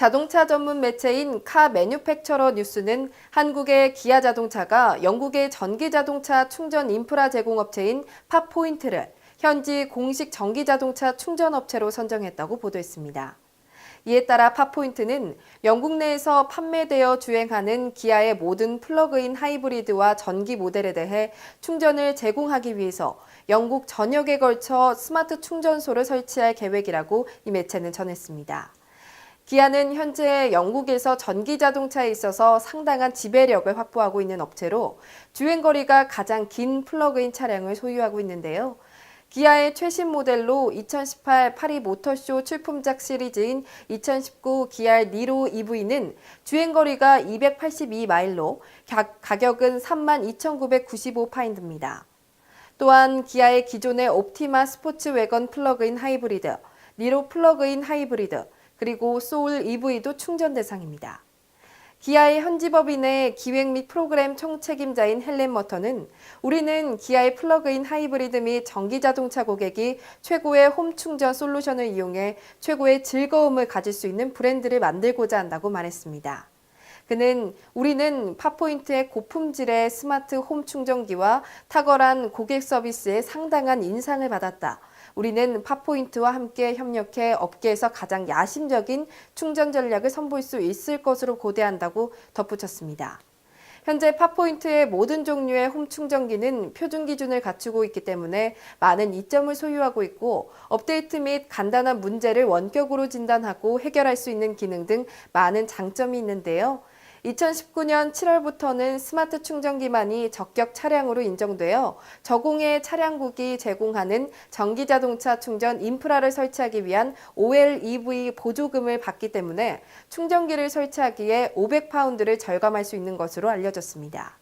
자동차 전문 매체인 카 매뉴팩처러 뉴스는 한국의 기아 자동차가 영국의 전기 자동차 충전 인프라 제공업체인 팝포인트를 현지 공식 전기 자동차 충전 업체로 선정했다고 보도했습니다. 이에 따라 팝포인트는 영국 내에서 판매되어 주행하는 기아의 모든 플러그인 하이브리드와 전기 모델에 대해 충전을 제공하기 위해서 영국 전역에 걸쳐 스마트 충전소를 설치할 계획이라고 이 매체는 전했습니다. 기아는 현재 영국에서 전기 자동차에 있어서 상당한 지배력을 확보하고 있는 업체로 주행 거리가 가장 긴 플러그인 차량을 소유하고 있는데요. 기아의 최신 모델로 2018 파리 모터쇼 출품작 시리즈인 2019 기아 니로 EV는 주행거리가 282마일로 가격은 32,995 파인드입니다. 또한 기아의 기존의 옵티마 스포츠 외건 플러그인 하이브리드, 니로 플러그인 하이브리드, 그리고 소울 EV도 충전 대상입니다. 기아의 현지법인의 기획 및 프로그램 총책임자인 헬렌 머터는 우리는 기아의 플러그인 하이브리드 및 전기 자동차 고객이 최고의 홈 충전 솔루션을 이용해 최고의 즐거움을 가질 수 있는 브랜드를 만들고자 한다고 말했습니다. 그는 우리는 팝포인트의 고품질의 스마트 홈 충전기와 탁월한 고객 서비스에 상당한 인상을 받았다. 우리는 팝포인트와 함께 협력해 업계에서 가장 야심적인 충전 전략을 선보일 수 있을 것으로 고대한다고 덧붙였습니다. 현재 팝포인트의 모든 종류의 홈 충전기는 표준 기준을 갖추고 있기 때문에 많은 이점을 소유하고 있고 업데이트 및 간단한 문제를 원격으로 진단하고 해결할 수 있는 기능 등 많은 장점이 있는데요. 2019년 7월부터는 스마트 충전기만이 적격 차량으로 인정되어 저공해 차량국이 제공하는 전기 자동차 충전 인프라를 설치하기 위한 OLEV 보조금을 받기 때문에 충전기를 설치하기에 500파운드를 절감할 수 있는 것으로 알려졌습니다.